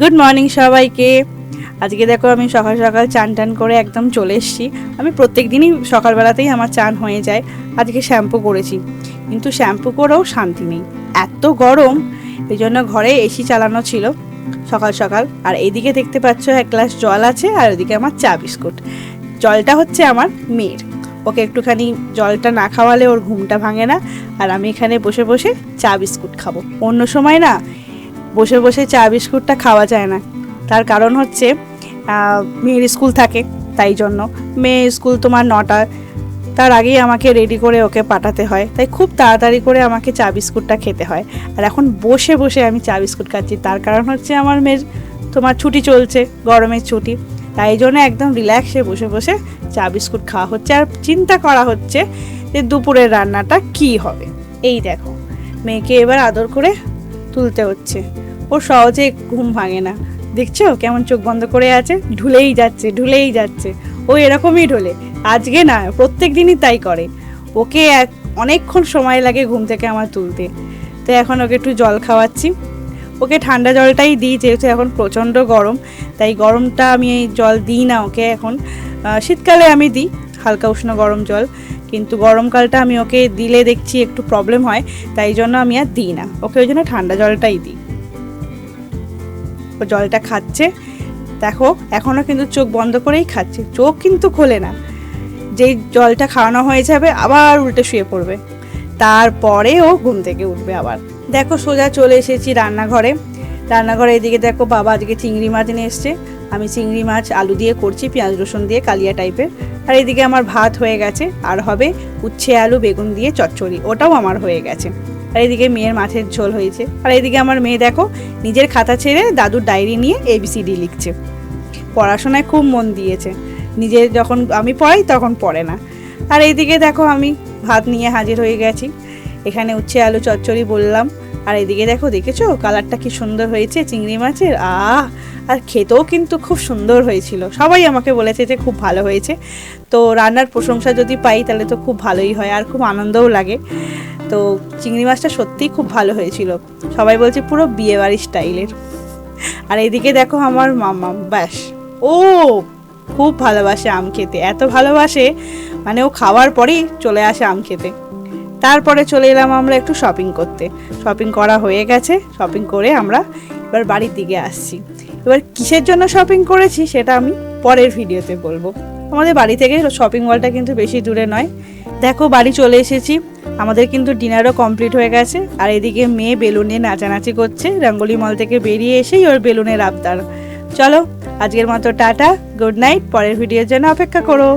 Good morning সবাইকে। আজকে দেখো আমি সকাল সকাল চান টান করে একদম চলে এসেছি। আমি প্রত্যেক দিনই সকালবেলাতেই আমার চান হয়ে যায়। আজকে শ্যাম্পু করেছি। কিন্তু শ্যাম্পু করেও শান্তি নেই। এত গরম এই জন্য ঘরে এসি চালানো ছিল সকাল সকাল। আর এইদিকে দেখতে পাচ্ছ এক গ্লাস জল আছে আর ওদিকে আমার চা বিস্কুট। জলটা হচ্ছে আমার মেয়ের। ওকে একটুখানি জলটা না খাওয়ালে ওর ঘুমটা ভাঙে না। আর আমি এখানে বসে বসে চা বিস্কুট খাব। অন্য সময় না বসে বসে চা বিস্কুটটা খাওয়া যায় না। তার কারণ হচ্ছে মেয়ের স্কুল থাকে, তাই জন্য। মেয়ে স্কুল তোমার নটা, তার আগেই আমাকে রেডি করে ওকে পাঠাতে হয়। তাই খুব তাড়াতাড়ি করে আমাকে চা বিস্কুটটা খেতে হয়। আর এখন বসে বসে আমি চা বিস্কুট খাচ্ছি। তার কারণ হচ্ছে আমার মেয়ের, তোমার ছুটি চলছে, গরমের ছুটি। তাই জন্য একদম রিল্যাক্সে বসে বসে চা বিস্কুট খাওয়া হচ্ছে। আর চিন্তা করা হচ্ছে যে দুপুরের রান্নাটা কি হবে? এই দেখো, মেয়েকে এবার আদর করে তুলতে হচ্ছে। ও সহজে ঘুম ভাঙে না। দেখছ কেমন চোখ বন্ধ করে আছে? ঢুলেই যাচ্ছে ঢুলেই যাচ্ছে। ও এরকমই ঢোলে। আজকে না, প্রত্যেক দিনই তাই করে। ওকে এক, অনেকক্ষণ সময় লাগে ঘুম থেকে আমার তুলতে। তো এখন ওকে একটু জল খাওয়াচ্ছি। ওকে ঠান্ডা জলটাই দিই, যেহেতু এখন প্রচণ্ড গরম। তাই গরমটা আমি এই জল দিই না ওকে এখন। শীতকালে আমি দিই হালকা উষ্ণ গরম জল। কিন্তু গরমকালটা আমি ওকে দিলে দেখছি একটু প্রবলেম হয়, তাই জন্য আমি আর দিই না। ওকে ওই জন্য ঠান্ডা জলটাই দিই। ও জলটা খাচ্ছে। দেখো এখনও কিন্তু চোখ বন্ধ করেই খাচ্ছে। চোখ কিন্তু খোলে না। যেই জলটা খাওয়ানো হয়ে যাবে, আবার উল্টে শুয়ে পড়বে। তারপরে ও ঘুম থেকে উঠবে আবার। দেখো, সোজা চলে এসেছি রান্নাঘরে। রান্নাঘরে এদিকে দেখো, বাবা আজকে চিংড়ি মাছ নিয়ে এসছে। আমি চিংড়ি মাছ আলু দিয়ে করছি, পেঁয়াজ রসুন দিয়ে, কালিয়া টাইপের আর এদিকে আমার ভাত হয়ে গেছে, আর হবে উচ্ছে আলু, বেগুন দিয়ে চচ্চড়ি, ওটাও আমার হয়ে গেছে। আর এদিকে মেয়ের মাছের ঝোল হয়েছে। আর এদিকে আমার মেয়ে দেখো, নিজের খাতা ছেড়ে দাদুর ডায়েরি নিয়ে এবিসিডি লিখছে। পড়াশোনায় খুব মন দিয়েছে। নিজে যখন আমি পড়াই, তখন পড়ে না। আর এইদিকে দেখো আমি ভাত নিয়ে হাজির হয়ে গেছি। এখানে উচ্ছে আলু, চচ্চড়ি বললাম। আর এদিকে দেখো, দেখেছ? কালারটা কি সুন্দর হয়েছে, চিংড়ি মাছের? আহ! আর খেতেও কিন্তু খুব সুন্দর হয়েছিল। সবাই আমাকে বলেছে যে খুব ভালো হয়েছে। তো রান্নার প্রশংসা যদি পাই, তাহলে তো খুব ভালোই হয় আর খুব আনন্দও লাগে। তো চিংড়ি মাছটা সত্যিই খুব ভালো হয়েছিল। সবাই বলছে পুরো বিয়েবাড়ি স্টাইলের। আর এদিকে দেখো আমার মামা, ব্যাস। ও খুব ভালোবাসে আম খেতে। এত ভালোবাসে মানে ও খাওয়ার পরেই চলে আসে আম খেতে। তারপরে চলে এলাম আমরা একটু শপিং করতে। শপিং করা হয়ে গেছে শপিং করে আমরা এবার বাড়ির দিকে আসছি। এবার কিসের জন্য শপিং করেছি সেটা আমি পরের ভিডিওতে বলব। আমাদের বাড়ি থেকে শপিং মলটা কিন্তু বেশি দূরে নয়। দেখো বাড়ি চলে এসেছি, আমাদের কিন্তু ডিনারও কমপ্লিট হয়ে গেছে। আর এদিকে মেয়ে বেলুনে নাচানাচি করছে, রঙ্গোলি মল থেকে বেরিয়ে এসেই ওর বেলুনের আবদার। চলো, আজকের মতো টাটা গুড নাইট পরের ভিডিওর জন্য অপেক্ষা করো।